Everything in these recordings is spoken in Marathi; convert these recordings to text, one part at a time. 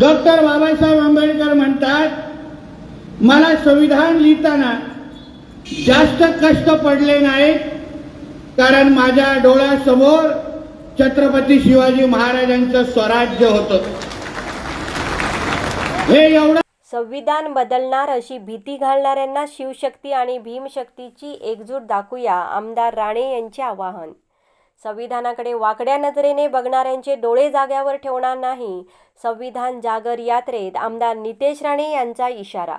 डॉक्टर बाबासाहेब आंबेडकर म्हणतात मला संविधान लिहिताना जास्त कष्ट पडले नाहीत कारण माझ्या डोळ्यासमोर छत्रपती शिवाजी महाराजांचं स्वराज्य होतं. हे एवढं संविधान बदलणार अशी भीती घालणाऱ्यांना शिवशक्ती आणि भीमशक्तीची एकजूट दाखवूया. आमदार राणे यांचे आवाहन. संविधानाकडे वाकड्या नजरेने बघणाऱ्यांचे डोळे जाग्यावर ठेवणार नाही. संविधान जागर यात्रेत आमदार नितेश राणे यांचा इशारा.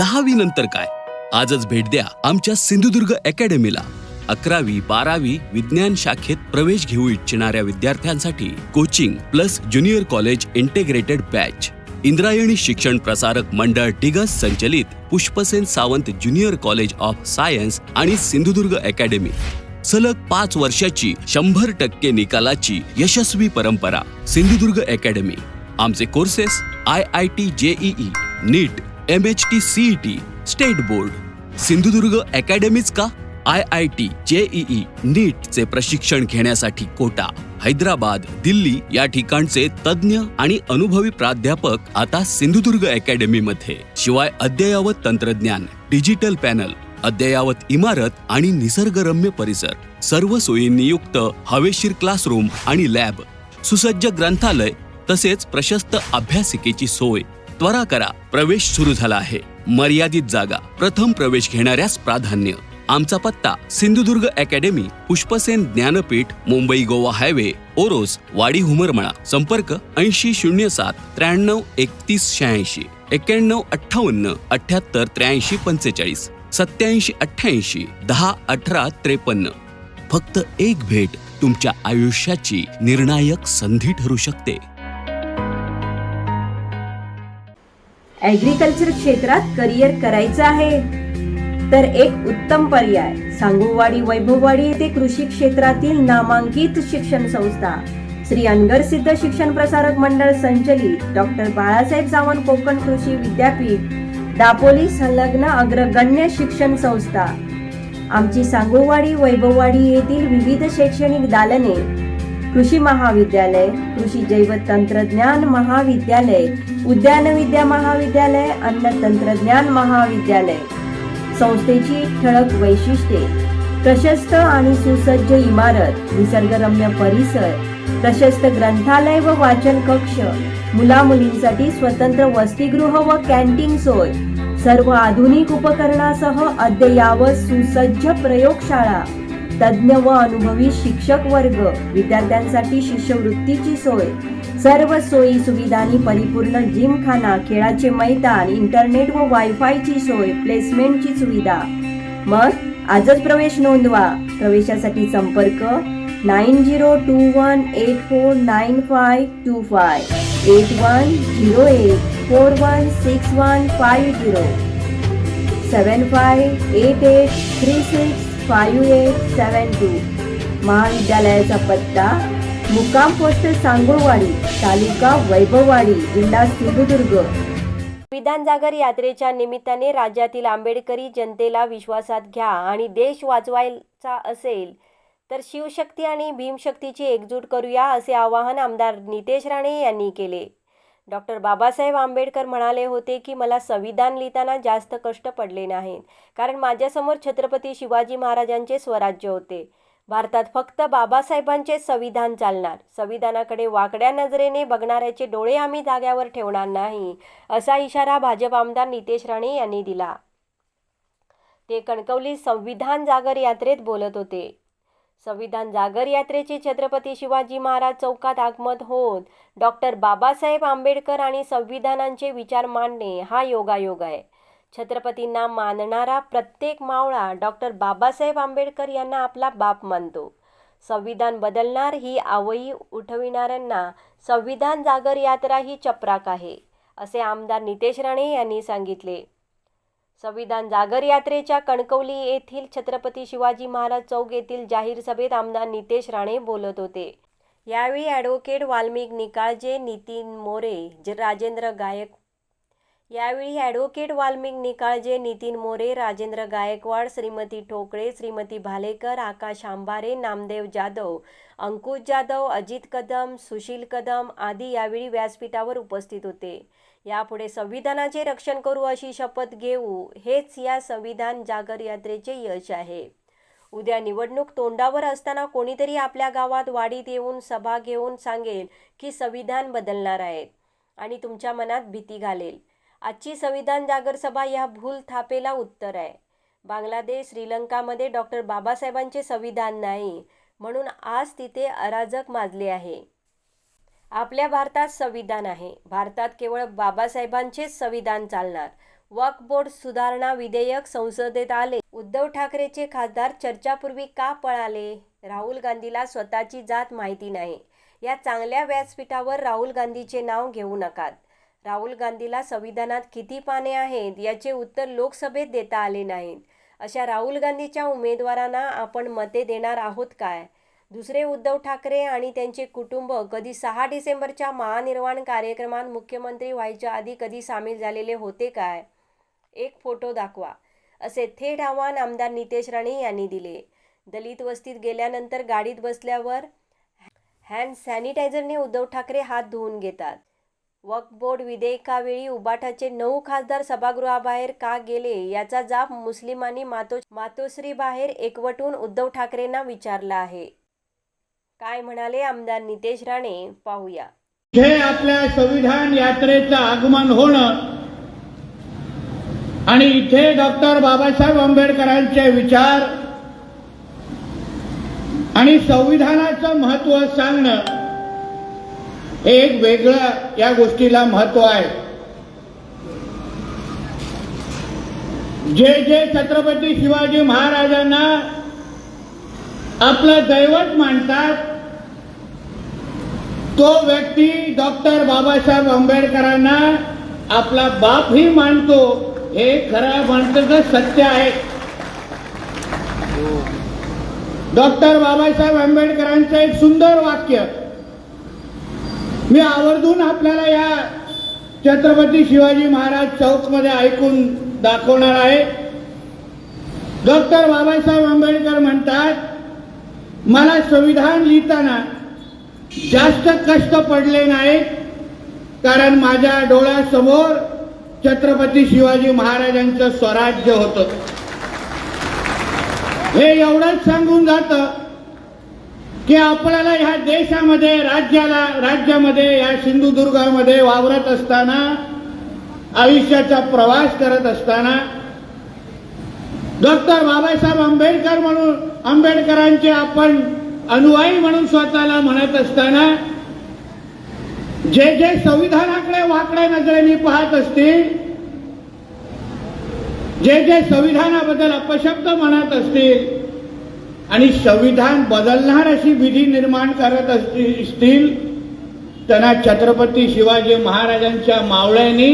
दहावी नंतर काय? आजच भेट द्या आमच्या सिंधुदुर्ग अकॅडमीला. अकरावी बारावी विज्ञान शाखेत प्रवेश घेऊ इच्छिणाऱ्या विद्यार्थ्यांसाठी coaching plus junior college integrated batch. Indrayani Shikshan Prasarak Mandal Digas संचलित Pushpasen Sawant junior college of science आणि सिंधुदुर्ग अकॅडमी. सलग पाच वर्षाची शंभर टक्के निकालाची यशस्वी परंपरा. सिंधुदुर्ग अकॅडमी. आमचे courses I I T JEE NEET M H T CET state board. Sindhudurg अकॅडमीच का? आय आय टी जेईई नीटचे प्रशिक्षण घेण्यासाठी कोटा. हैदराबाद दिल्ली या ठिकाणचे तज्ज्ञ आणि अनुभवी प्राध्यापक आता सिंधुदुर्ग अकॅडमीमध्ये. शिवाय अद्ययावत तंत्रज्ञान डिजिटल पॅनल अद्ययावत इमारत आणि निसर्गरम्य परिसर. सर्व सोयींनी युक्त हवेशीर क्लासरूम आणि लॅब. सुसज्ज ग्रंथालय तसेच प्रशस्त अभ्यासिकेची सोय. त्वरा करा प्रवेश सुरू झाला आहे. मर्यादित जागा. प्रथम प्रवेश घेणाऱ्यास प्राधान्य. आमचा पत्ता सिंधुदुर्ग अकॅडमी पुष्पसेन ज्ञानपीठ मुंबई गोवा हायवे ओरोस वाडी हुमरमळा. संपर्क ऐंशी शून्य सात त्र्याण्णव एकतीस शहाऐंशी एक्क्याण्णव अठ्ठावन्न अठ्याहत्तर त्र्याऐंशी पंचेचाळीस. सत्याऐंशी अठ्ठ्याऐंशी दहा अठरा त्रेपन्न. फक्त एक भेट तुमच्या आयुष्याची निर्णायक संधी ठरू शकते. ऍग्रीकल्चर क्षेत्रात करिअर करायचं आहे. तर एक उत्तम पर्याय सांगूवाडी वैभववाडी येथे कृषी क्षेत्रातील नामांकित शिक्षण संस्था. श्री अनगर सिद्ध शिक्षण प्रसारक मंडळ संचलित डॉक्टर बाळासाहेब सावंत कोकण कृषी विद्यापीठ. दापोली संलग्न अग्रगण्य शिक्षण संस्था. आमची सांगोवाडी वैभववाडी येथील विविध शैक्षणिक दालने कृषी महाविद्यालय कृषी जैव तंत्रज्ञान महाविद्यालय उद्यान विद्या महाविद्यालय अन्न तंत्रज्ञान महाविद्यालय. संस्थेची ठळक वैशिष्ट्ये प्रशस्त आणि सुसज्ज इमारत निसर्गरम्य परिसर प्रशस्त ग्रंथालय व वाचन कक्ष मुला मुलींसाठी स्वतंत्र वसतिगृह व कॅन्टीन सोय. सर्व आधुनिक उपकरणासह अद्ययावत सुसज्ज प्रयोगशाळा. तज्ज्ञ व अनुभवी शिक्षक वर्ग विद्यार्थ्यांसाठी शिष्यवृत्तीची सोय. सर्व सोयी सुविधांनी परिपूर्ण जिमखाना खेळाचे मैदान इंटरनेट व वायफायची सोय प्लेसमेंटची सुविधा. मग आजच प्रवेश नोंदवा. प्रवेशासाठी संपर्क nine zero two one eight four nine five two five eight one zero eight four one six one five zero seven five eight eight three six five eight seven two. महाविद्यालयाचा पत्ता मुक्काम पोस्ट सांगोळवाडी तालुका वैभववाडी जिल्हा सिंधुदुर्ग. विधान जागर यात्रेच्या निमित्ताने राज्यातील आंबेडकरी जनतेला विश्वासात घ्या आणि देश वाचवायचा असेल तर शिवशक्ती आणि भीमशक्तीची एकजूट करूया असे आवाहन आमदार नितेश राणे यांनी केले. डॉक्टर बाबासाहेब आंबेडकर म्हणाले होते की मला संविधान लिहिताना जास्त कष्ट पडले नाहीत कारण माझ्यासमोर छत्रपती शिवाजी महाराजांचे स्वराज्य होते. भारतात फक्त बाबासाहेबांचे संविधान चालणार. संविधानाकडे वाकड्या नजरेने बघणाऱ्याचे डोळे आम्ही जाग्यावर ठेवणार नाही असा इशारा भाजप आमदार नितेश राणे यांनी दिला. ते कणकवली संविधान जागर यात्रेत बोलत होते. संविधान जागर यात्रेचे छत्रपती शिवाजी महाराज चौकात आगमन होत डॉक्टर बाबासाहेब आंबेडकर आणि संविधानांचे विचार मांडणे हा योगायोग आहे. छत्रपतींना मानणारा प्रत्येक मावळा डॉक्टर बाबासाहेब आंबेडकर यांना आपला बाप मानतो. संविधान बदलणार ही आवई उठविणाऱ्यांना संविधान जागर यात्रा ही चपराक आहे असे आमदार नितेश राणे यांनी सांगितले. संविधान जागर यात्रेच्या कणकवली येथील छत्रपती शिवाजी महाराज चौक येथील जाहीर सभेत आमदार नितेश राणे बोलत होते. यावेळी ॲडव्होकेट वाल्मिक निकाळजे नितीन मोरे राजेंद्र गायक यावेळी ॲडव्होकेट वाल्मिक निकाळजे नितीन मोरे राजेंद्र गायकवाड श्रीमती ठोकळे श्रीमती भालेकर आकाश आंबारे नामदेव जाधव अंकुश जाधव अजित कदम सुशील कदम आदी यावेळी व्यासपीठावर उपस्थित होते. यापुढे संविधानाचे रक्षण करू अशी शपथ घेऊ हेच या संविधान जागर यात्रेचे यश आहे. उद्या निवडणूक तोंडावर असताना कोणीतरी आपल्या गावात वाडीत येऊन सभा घेऊन सांगेल की संविधान बदलणार आहेत आणि तुमच्या मनात भीती घालेल. आजची संविधान जागर सभा या भूल थापेला उत्तर आहे. बांगलादेश श्रीलंकामध्ये डॉक्टर बाबासाहेबांचे संविधान नाही म्हणून आज तिथे अराजक माजले आहे. आपल्या भारतात संविधान आहे. भारतात केवळ बाबासाहेबांचेच संविधान चालणार. वक्फ बोर्ड सुधारणा विधेयक संसदेत आले. उद्धव ठाकरेचे खासदार चर्चापूर्वी का पळाले? राहुल गांधीला स्वतःची जात माहिती नाही. या चांगल्या व्यासपीठावर राहुल गांधीचे नाव घेऊ नकात. राहुल गांधीला संविधानात किती पाने आहेत याचे उत्तर लोकसभेत देता आले नाहीत. अशा राहुल गांधीच्या उमेदवारांना आपण मते देणार आहोत काय? दुसरे उद्धव ठाकरे आणि त्यांचे कुटुंब कधी सहा डिसेंबरच्या महानिर्वाण कार्यक्रमात मुख्यमंत्री व्हायच्या आधी कधी सामील झालेले होते काय? एक फोटो दाखवा. असे थेट आव्हान आमदार नितेश राणे यांनी दिले. दलित वस्तीत गेल्यानंतर गाडीत बसल्यावर हँड सॅनिटायझरने उद्धव ठाकरे हात धुवून घेतात. वक्फ बोर्ड विधेयकावेळी उबाठाचे नऊ खासदार सभागृहाबाहेर का गेले याचा जाब मुस्लिमांनी मातो मातोश्रीबाहेर एकवटून उद्धव ठाकरेंना विचारला आहे. काय म्हणाले आमदार नितेश राणे? पाहूया. हे आपल्या संविधान यात्रेचं आगमन होणं आणि इथे डॉक्टर बाबासाहेब आंबेडकरांचे विचार आणि संविधानाचं महत्त्व सांगणं हे एक वेगळं या गोष्टीला महत्त्व आहे. जे जे छत्रपती शिवाजी महाराजांना आपलं दैवत मानतात तो व्यक्ती डॉक्टर बाबासाहेब आंबेडकरांना आपला बापही मानतो हे खरं म्हणतं सत्य आहे. डॉक्टर बाबासाहेब आंबेडकरांचं एक सुंदर वाक्य. मी आवर्जून आपल्याला या छत्रपती शिवाजी महाराज चौकमध्ये ऐकून दाखवणार आहे. डॉक्टर बाबासाहेब आंबेडकर म्हणतात मला संविधान लिहिताना जास्त कष्ट पडले नाहीत कारण माझ्या डोळ्यासमोर छत्रपती शिवाजी महाराजांचं स्वराज्य होतं. हे एवढंच सांगून जातं की आपल्याला ह्या देशामध्ये राज्याला राज्यामध्ये या सिंधुदुर्गामध्ये वावरत असताना आयुष्याचा प्रवास करत असताना डॉक्टर बाबासाहेब आंबेडकर म्हणून आंबेडकरांचे आपण अनुयायी म्हणून स्वतःला म्हणत असताना जे जे संविधानाकडे वाकड्या नजरेने पाहत असतील जे जे संविधानाबद्दल अपशब्द म्हणत असतील आणि संविधान बदलणार अशी विधी निर्माण करत असतील त्यांना छत्रपती शिवाजी महाराजांच्या मावळ्यांनी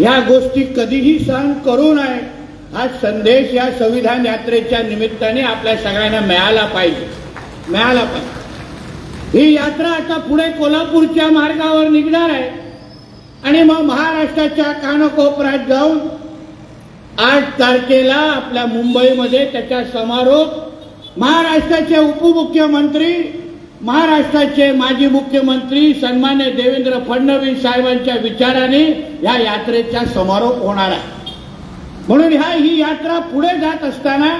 या गोष्टी कधीही सहन करू नये. हा संदेश या संविधान यात्रेच्या निमित्ताने आपल्या सगळ्यांना मिळाला पाहिजे. मिळाला पाहिजे. ही यात्रा आता पुढे कोल्हापूरच्या मार्गावर निघणार आहे. आणि मग महाराष्ट्राच्या कानकोपऱ्यात जाऊन आठ तारखेला आपल्या मुंबईमध्ये त्याचा समारोप महाराष्ट्राचे उपमुख्यमंत्री महाराष्ट्राचे माजी मुख्यमंत्री सन्मान्य देवेंद्र फडणवीस साहेबांच्या विचाराने या यात्रेचा समारोप होणार आहे. म्हणून ह्या ही यात्रा पुढे जात असताना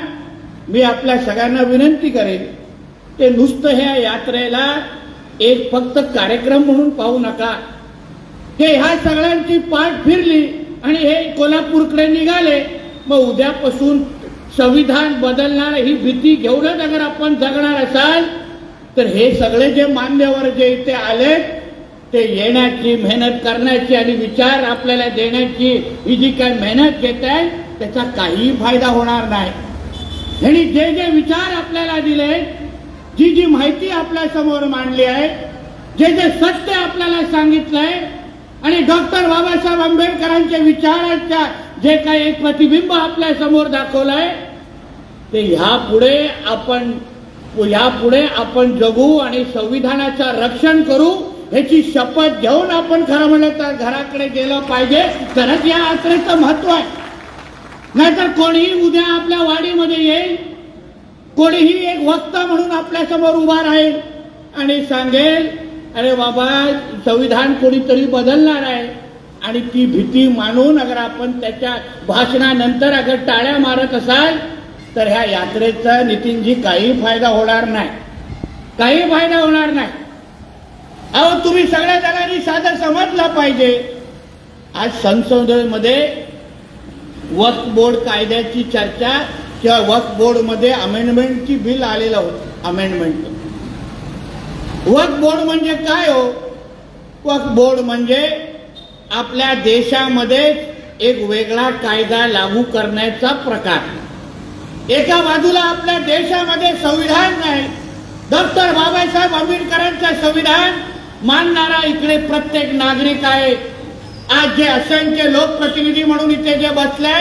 मी आपल्या सगळ्यांना विनंती करेन ते नुसतं ह्या यात्रेला एक फक्त कार्यक्रम म्हणून पाहू नका. हे ह्या सगळ्यांची पाठ फिरली आणि हे कोल्हापूरकडे निघाले मग उद्यापासून संविधान बदलणार ही भीती घेऊनच अगर आपण जगणार असाल तर हे सगळे जे मान्यवर जे इथे आलेत ते येण्याची मेहनत करण्याची आणि विचार आपल्याला देण्याची ही जी काय मेहनत घेत आहे त्याचा काही फायदा होणार नाही. आणि जे जे विचार आपल्याला दिले जी जी माहिती आपल्यासमोर मांडली आहे जे जे सत्य आपल्याला सांगितलंय आणि डॉक्टर बाबासाहेब आंबेडकरांच्या विचारांच्या जे काही एक प्रतिबिंब आपल्यासमोर दाखवलंय ते ह्यापुढे आपण ह्यापुढे आपण जगू आणि संविधानाचं रक्षण करू ह्याची शपथ घेऊन आपण खरं म्हणलं तर घराकडे गेलं पाहिजे. तरच या यात्रेचं महत्त्व आहे. नाहीतर कोणीही उद्या आपल्या वाडीमध्ये येईल. कोणीही एक वक्ता म्हणून आपल्यासमोर उभा राहील आणि सांगेल अरे बाबा संविधान कोणीतरी बदलणार आहे. आणि ती भीती मानून अगर आपण त्याच्या भाषणानंतर अगर टाळ्या मारत असाल तर ह्या यात्रेचा नितीनजी काही फायदा होणार नाही. काही फायदा होणार नाही. अहो तुम्ही सगळ्या जणांनी साधं समजलं पाहिजे. आज संसदेमध्ये वक्फ बोर्ड कायद्याची चर्चा किंवा वक्फ बोर्डमध्ये अमेंडमेंटची बिल आलेलं होतं अमेंडमेंट वक्फ बोर्ड म्हणजे काय हो? वक्फ बोर्ड म्हणजे आपल्या देशामध्ये एक वेगळा कायदा लागू करण्याचा प्रकार. एका बाजूला आपल्या देशामध्ये संविधान नाही डॉक्टर बाबासाहेब आंबेडकरांचं संविधान मानणारा इकडे प्रत्येक नागरिक आहे. आज जे असंख्य लोकप्रतिनिधी म्हणून इथे जे बसले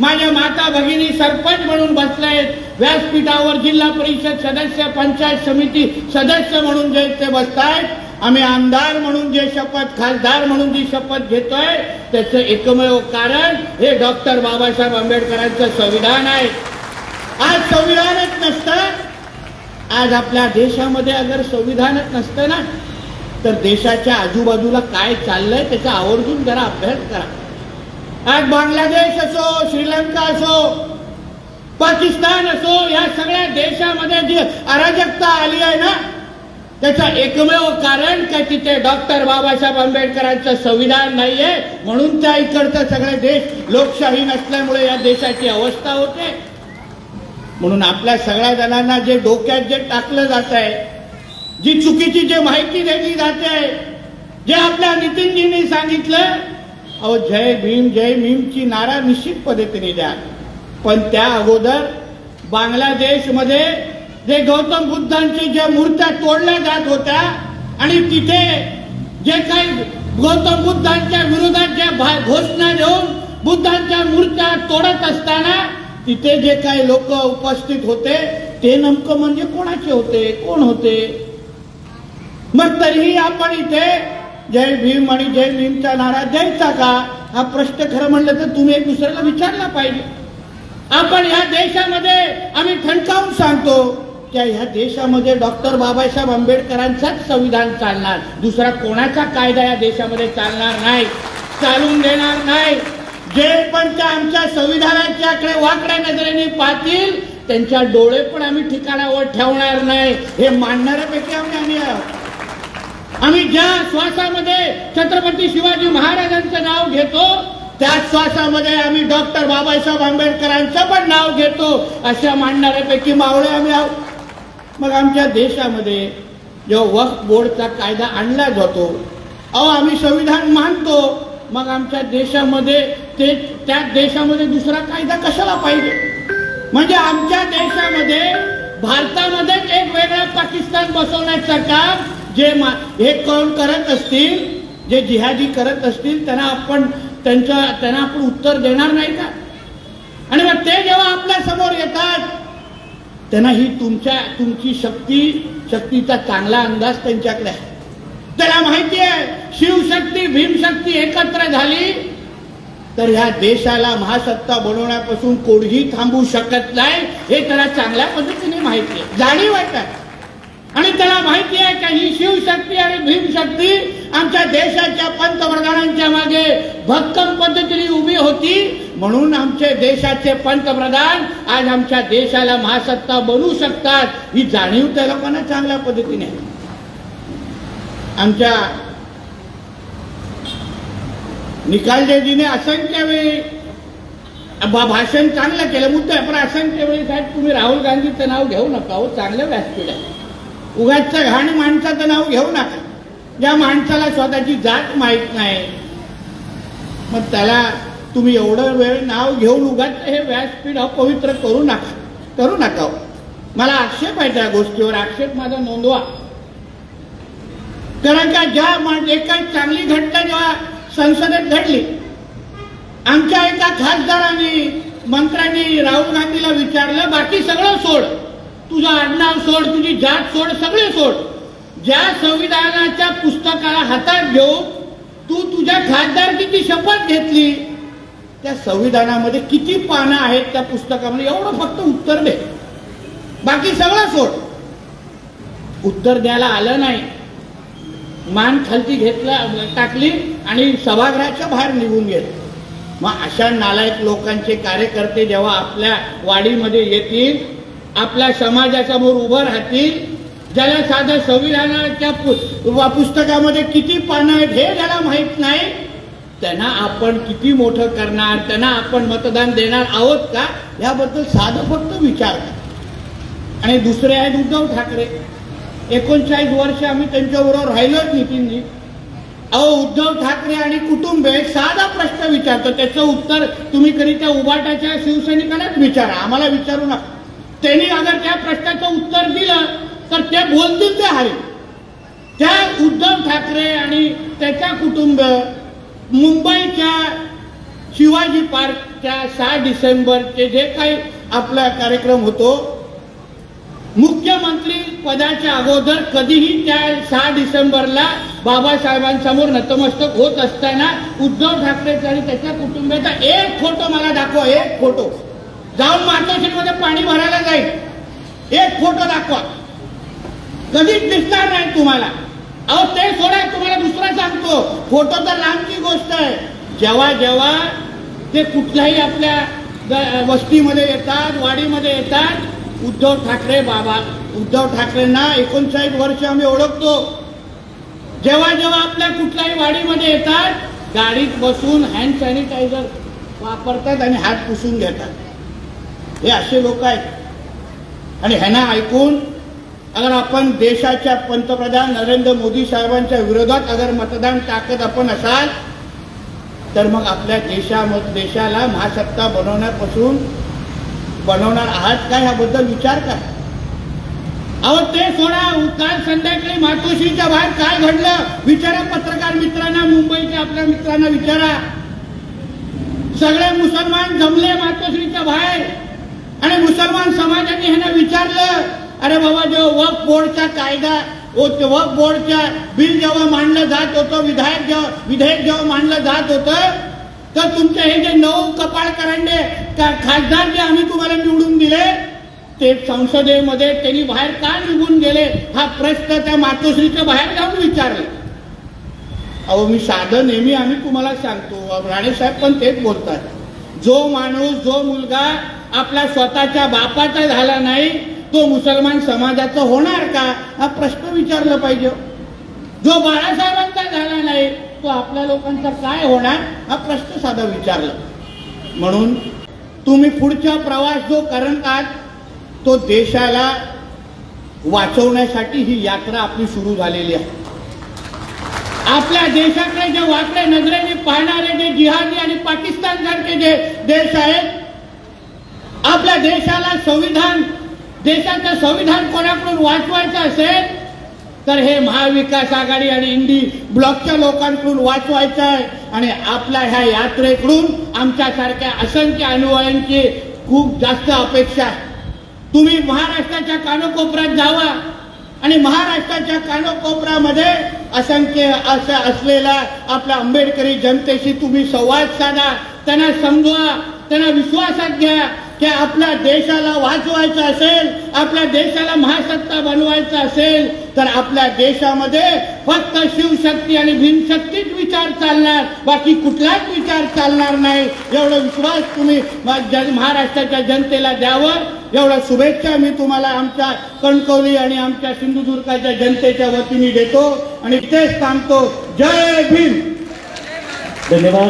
माझ्या माता भगिनी सरपंच म्हणून बसलेत व्यासपीठावर जिल्हा परिषद सदस्य पंचायत समिती सदस्य म्हणून जे ते बसतायत आम्ही आमदार म्हणून जे शपथ खासदार म्हणून जी शपथ घेतोय त्याचं एकमेव कारण हे डॉक्टर बाबासाहेब आंबेडकरांचं संविधान आहे. आज संविधानच नसतं. आज आपल्या देशामध्ये अगर संविधानच नसतं ना तर देशाच्या आजूबाजूला काय चाललंय त्याचा आवर्जून जरा अभ्यास करा. आज बांगलादेश असो श्रीलंका असो पाकिस्तान असो या सगळ्या देशामध्ये जी अराजकता आली आहे ना त्याचं एकमेव कारण का तिथे डॉक्टर बाबासाहेब आंबेडकरांचं संविधान नाहीये म्हणून त्या इकडचं सगळे देश लोकशाही नसल्यामुळे या देशाची अवस्था होते. म्हणून आपल्या सगळ्या जणांना जे डोक्यात जे टाकलं जात आहे जी चुकीची जी माहिती दिली जाते जे आपल्या नितीनजींनी सांगितलं अहो जय भीम जय भीमची नारा निश्चित पद्धतीने द्या. पण त्या अगोदर बांगलादेशमध्ये जे गौतम बुद्धांची ज्या मूर्त्या तोडल्या जात होत्या आणि तिथे जे काही गौतम बुद्धांच्या विरोधात ज्या भा- घोषणा देऊन बुद्धांच्या मूर्त्या तोडत असताना तिथे जे काही लोक उपस्थित होते ते नेमकं म्हणजे कोणाचे होते कोण होते? मग तरीही आपण इथे जय भीम आणि जय भीमचा नारा द्यायचा का? हा प्रश्न खरं म्हणलं तर तुम्ही एक दुसऱ्याला विचारला पाहिजे. आपण ह्या देशामध्ये आम्ही ठणकावून सांगतो त्या ह्या देशामध्ये डॉक्टर बाबासाहेब आंबेडकरांचाच संविधान चालणार. दुसरा कोणाचा कायदा या देशामध्ये चालणार नाही चालून देणार नाही. जे पण त्या आमच्या संविधानाच्याकडे वाकड्या नजरेने पाहतील त्यांच्या डोळे पण आम्ही ठिकाणावर ठेवणार नाही. हे मानणाऱ्यापैकी आम्ही आम्ही आहोत. आम्ही ज्या श्वासामध्ये छत्रपती शिवाजी महाराजांचं नाव घेतो त्या श्वासामध्ये आम्ही डॉक्टर बाबासाहेब आंबेडकरांचं पण नाव घेतो अशा मांडणाऱ्यापैकी मावळे आम्ही आहोत. मग आमच्या देशामध्ये जेव्हा वक्फ बोर्डचा कायदा आणला जातो अहो आम्ही संविधान मानतो मग आमच्या देशामध्ये ते त्या देशामध्ये दुसरा कायदा कशाला पाहिजे? म्हणजे आमच्या देशामध्ये भारतामध्येच एक वेगळा पाकिस्तान बसवण्याचं काम जे मा- हे कोण करत असतील जे जिहादी करत असतील त्यांना आपण त्यांच्या त्यांना आपण उत्तर देणार नाही का? आणि मग ते जेव्हा आपल्यासमोर येतात त्यांना ही तुमच्या तुमची शक्ती शक्तीचा चांगला अंदाज त्यांच्याकडे आहे. त्याला माहिती आहे शिवशक्ती भीमशक्ती एकत्र झाली तर ह्या देशाला महासत्ता बनवण्यापासून कोणीही थांबू शकत नाही हे त्याला चांगल्या पद्धतीने माहिती आहे. जाणीव आहे त्याला. माहिती आहे का? ही शिवशक्ती आणि भीमशक्ती आमच्या देशाच्या पंतप्रधानांच्या मागे भक्कम पद्धतीने उभी होती. म्हणून आमचे देशाचे पंतप्रधान आज आमच्या देशाला महासत्ता बनवू शकतात ही जाणीव त्या लोकांना चांगल्या पद्धतीने आमच्या निकालदेजीने असंख्य वेळी भाषण चांगलं केलं मुद्दा आहे पण असंख्य वेळी साहेब तुम्ही राहुल गांधीचं नाव घेऊ नका हो चांगलं व्यासपीठ आहे. उगाचचं घाण माणसाचं नाव घेऊ नका. ज्या माणसाला स्वतःची जात माहीत नाही मग त्याला तुम्ही एवढं वेळ नाव घेऊन उगाच हे व्यासपीठ अपवित्र करू नका. करू नका हो. मला आक्षेप आहे त्या गोष्टीवर. आक्षेप माझा नोंदवा. कारण का ज्या मा- एका चांगली घटना जेव्हा संसदेत घडली आमच्या एका खासदारांनी मंत्र्यांनी राहुल गांधीला विचारलं बाकी सगळं सोड. तुझं आडनाव सोड तुझी जात सोड सगळे सोड. ज्या संविधानाच्या पुस्तकाला हातात घेऊन तू तुझ्या खासदारकीची शपथ घेतली त्या संविधानामध्ये किती पानं आहेत त्या पुस्तकामध्ये? एवढं फक्त उत्तर दे. बाकी सगळं सोड. उत्तर द्यायला आलं नाही. मान खालती घेतला टाकली आणि सभागृहाच्या बाहेर निघून गेले. मग अशा नालायक लोकांचे कार्यकर्ते जेव्हा आपल्या वाडीमध्ये येतील आपल्या समाजासमोर उभं राहतील ज्याला साधं संविधानाच्या पु- पुस्तकामध्ये किती पानं आहेत हे ज्याला माहीत नाही त्यांना आपण किती मोठं करणार त्यांना आपण मतदान देणार आहोत का याबद्दल साधं फक्त विचार करा. आणि दुसरे आहेत उद्धव ठाकरे. एकोणचाळीस वर्ष आम्ही त्यांच्याबरोबर राहिलोच नितीनजी अहो उद्धव ठाकरे आणि कुटुंबे एक साधा प्रश्न विचारतो त्याचं उत्तर तुम्ही कधी त्या उबाटाच्या शिवसैनिकांनाच विचारा. आम्हाला विचारू नका. त्यांनी अगर त्या प्रश्नाचं उत्तर दिलं तर ते बोलतील ते हरे. त्या उद्धव ठाकरे आणि त्याच्या कुटुंब मुंबईच्या शिवाजी पार्कच्या सहा डिसेंबरचे जे काही आपला कार्यक्रम होतो मुख्यमंत्री पदाच्या अगोदर कधीही त्या सहा डिसेंबरला बाबासाहेबांसमोर नतमस्तक होत असताना उद्धव ठाकरेचा आणि त्याच्या कुटुंबाचा एक फोटो मला दाखवा एक फोटो. जाऊन मातोश्रीमध्ये पाणी भरायला जाईल. एक फोटो दाखवा. कधीच दिसणार नाही तुम्हाला. अहो ते सोडा तुम्हाला दुसरा सांगतो. फोटो तर लांबची गोष्ट आहे. जेव्हा जेव्हा ते कुठल्याही आपल्या वस्तीमध्ये येतात वाडीमध्ये येतात उद्धव ठाकरे बाबा उद्धव ठाकरेंना एकोणसाठ वर्ष आम्ही ओळखतो. जेव्हा जेव्हा आपल्या कुठल्याही वाडीमध्ये येतात गाडीत बसून हँड सॅनिटायझर वापरतात आणि हात पुसून घेतात. हे असे लोक आहेत. आणि ह्यांना ऐकून अगर आपण देशाच्या पंतप्रधान नरेंद्र मोदी साहेबांच्या विरोधात अगर मतदान टाकत आपण असाल तर मग आपल्या देशा देशाला महासत्ता बनवण्यापासून बनवणार आहात का? ह्याबद्दल विचार करा. अहो ते सोडा काल संध्याकाळी मातोश्रीच्या बाहेर काय घडलं? विचारा पत्रकार मित्रांना मुंबईच्या आपल्या मित्रांना विचारा. सगळे मुसलमान जमले मातोश्रीच्या बाहेर. आणि मुसलमान समाजाने ह्यांना विचारलं अरे बाबा जेव्हा वक्फ बोर्डचा कायदा ओ वक्फ बोर्डच्या बिल जेव्हा मांडलं जात होतं विधायक जेव्हा विधेयक जेव्हा मांडलं जात होतं तर तुमचे हे जे नऊ कपाळकरांडे खासदार जे आम्ही तुम्हाला निवडून दिले ते संसदेमध्ये त्यांनी बाहेर का निघून गेले? हा प्रश्न त्या मातोश्रीच्या बाहेर जाऊन विचारले. अहो मी साधं नेहमी आम्ही तुम्हाला सांगतो राणेसाहेब पण तेच बोलतात. जो माणूस जो मुलगा आपला स्वतःच्या बापाचा झाला नाही तो मुसलमान समाजाचा होणार का? हा प्रश्न विचारला पाहिजे. जो बाळासाहेबांचा झाला नाही तो आपल्या लोकांचा काय होणार? हा प्रश्न साधा विचारला. म्हणून तुम्ही पुढचा प्रवास जो करत आहात तो देशाला वाचवण्यासाठी ही यात्रा आपली सुरू झालेली आहे. आपल्या देशाकडे जे वाकडे नजरेने पाहणारे जे जिहादी आणि पाकिस्तान सारखे जे देश आहेत आपल्या देशाला संविधान देशाचं संविधान कोणाकडून वाचवायचं असेल तर हे महाविकास आघाडी आणि इंडी ब्लॉकच्या लोकांकडून वाचवायचं आहे. आणि आपल्या ह्या यात्रेकडून आमच्यासारख्या असंख्य अनुयायांची खूप जास्त अपेक्षा आहे. तुम्ही महाराष्ट्राच्या कानोकोपऱ्यात जावा. आणि महाराष्ट्राच्या कानोकोपऱ्यामध्ये असंख्य असं असलेल्या आपल्या आंबेडकरी जनतेशी तुम्ही संवाद साधा. त्यांना समजवा त्यांना विश्वासात घ्या. की आपल्या देशाला वाचवायचं असेल आपल्या देशाला महासत्ता बनवायचं असेल तर आपल्या देशामध्ये फक्त शिवशक्ती आणि भीमशक्तीच विचार चालणार बाकी कुठलाच विचार चालणार नाही. एवढा विश्वास तुम्ही महाराष्ट्राच्या जनतेला द्यावं. एवढ्या शुभेच्छा मी तुम्हाला आमच्या कणकवली आणि आमच्या सिंधुदुर्गाच्या जनतेच्या वतीने देतो. आणि तेच सांगतो जय भीम! धन्यवाद.